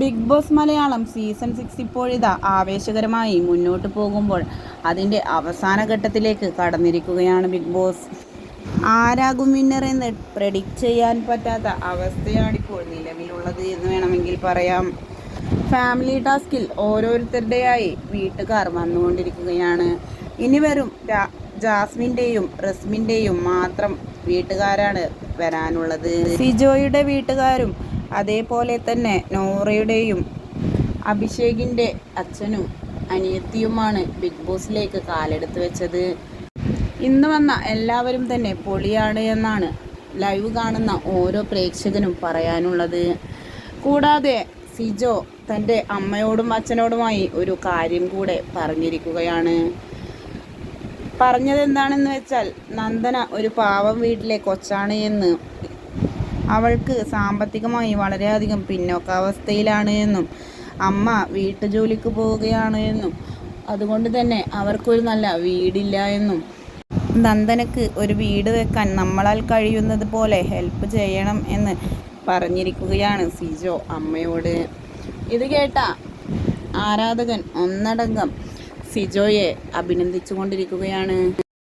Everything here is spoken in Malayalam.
Big Boss Malayalam season six ഇപ്പോഴിതാ ആവേശകരമായി മുന്നോട്ട് പോകുമ്പോൾ അതിന്റെ അവസാന ഘട്ടത്തിലേക്ക് കടന്നിരിക്കുകയാണ് ബിഗ് ബോസ്. ആരാകും വിന്നർ എന്ന് പ്രഡിക്റ്റ് ചെയ്യാൻ പറ്റാത്ത അവസ്ഥയാണിപ്പോൾ നിലവിലുള്ളത് എന്ന് വേണമെങ്കിൽ പറയാം. ഫാമിലി ടാസ്കിൽ ഓരോരുത്തരുടെയായി വീട്ടുകാർ വന്നുകൊണ്ടിരിക്കുകയാണ്. ഇനി വരും ജാസ്മിന്റെയും റസ്മിന്റെയും മാത്രം വീട്ടുകാരാണ് വരാനുള്ളത്. സിജോയുടെ വീട്ടുകാരും അതേപോലെ തന്നെ നോറയുടെയും അഭിഷേകിന്റെ അച്ഛനും അനിയത്തിയുമാണ് ബിഗ് ബോസിലേക്ക് കാലെടുത്ത് വെച്ചത്. ഇന്ന് വന്ന എല്ലാവരും തന്നെ പൊളിയാണ് എന്നാണ് ലൈവ് കാണുന്ന ഓരോ പ്രേക്ഷകനും പറയാനുള്ളത്. കൂടാതെ സിജോ തന്റെ അമ്മയോടും അച്ഛനോടുമായി ഒരു കാര്യം കൂടെ പറഞ്ഞിരിക്കുകയാണ്. പറഞ്ഞത് എന്താണെന്ന് വെച്ചാൽ നന്ദന ഒരു പാവം വീട്ടിലെ കൊച്ചാണ് എന്ന് അവൾക്ക് സാമ്പത്തികമായി വളരെയധികം പിന്നോക്കാവസ്ഥയിലാണ് എന്നും അമ്മ വീട്ടുജോലിക്ക് പോവുകയാണ് എന്നും അതുകൊണ്ട് തന്നെ അവർക്കൊരു നല്ല വീടില്ല എന്നും. നന്ദനക്ക് ഒരു വീട് വെക്കാൻ നമ്മളാൽ കഴിയുന്നത് പോലെ ഹെൽപ്പ് ചെയ്യണം എന്ന് പറഞ്ഞിരിക്കുകയാണ് സിജോ അമ്മയോട്. ഇത് കേട്ട ആരാധകൻ ഒന്നടങ്കം സിജോയെ അഭിനന്ദിച്ചുകൊണ്ടിരിക്കുകയാണ്.